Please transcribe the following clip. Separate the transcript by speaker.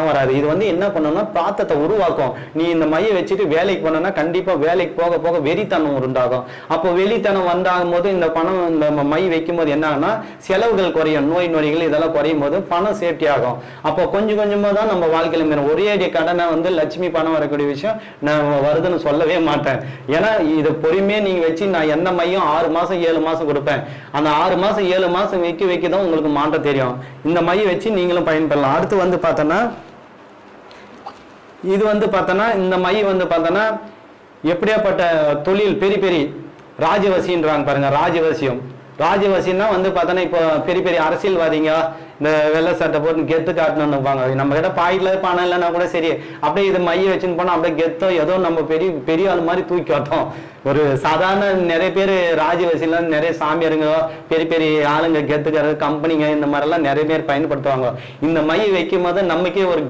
Speaker 1: பணம் வராது. இது வந்து என்ன பண்ணணும்னா பிராத்தத்தை உருவாக்கும். நீ இந்த மையை வச்சுட்டு வேலைக்கு போனோம்னா கண்டிப்பா வேலைக்கு போக போக வெறித்தனம் உண்டாகும். அப்போ வெளித்தனம் வந்தாகும் போது இந்த பணம் இந்த மை வைக்கும் போது என்ன ஆகும்னா செலவுகள் குறையும். நோய் நொடிகள் இதெல்லாம் குறையும் போது பணம் சேஃப்டி ஆகும். அப்போ கொஞ்சம் கொஞ்சமா தான் நம்ம வாழ்க்கையில மீறும் ஒரே அடி கடனை வந்து லட்சுமி பணம் வரக்கூடிய விஷயம் நான் வருதுன்னு சொல்லவே மாட்டேன். ஏன்னா இது பொறுமையே நீங்க வச்சு நான் என்ன மையம் ஆறு மாசம் ஏழு மாசம் கொடுப்பேன். அந்த ஆறு மாசம் ஏழு மாசம் வைக்க வைக்க தான் உங்களுக்கு மாற்றம் தெரியும். இந்த மையை வச்சு நீங்களும் பயன்பெறலாம். அடுத்து வந்து பார்த்தோன்னா இது வந்து பார்த்தோன்னா இந்த மை வந்து பார்த்தோன்னா எப்படியாப்பட்ட தொழில் பெரிய பெரிய ராஜவசின்றாங்க பாருங்க ராஜவசியம் ராஜவசின்னா வந்து பார்த்தோன்னா இப்போ பெரிய பெரிய அரசியல்வாதிங்க இந்த வெள்ளை சட்டை போட்டு கெத்து காட்டணும்னு வைப்பாங்க நம்ம கிட்ட பாயில பணம் இல்லைன்னா கூட சரி அப்படியே இது மைய வச்சுன்னு போனா அப்படியே கெத்தோ ஏதோ நம்ம பெரிய பெரிய ஆள் மாதிரி தூக்கி காட்டும். ஒரு சாதாரண நிறைய பேர் ராஜவசியில நிறைய சாமியாருங்க பெரிய பெரிய ஆளுங்க கெத்துக்கிறது கம்பெனிங்க இந்த மாதிரிலாம் நிறைய பேர் பயன்படுத்துவாங்க. இந்த மை வைக்கும் போது நமக்கே ஒரு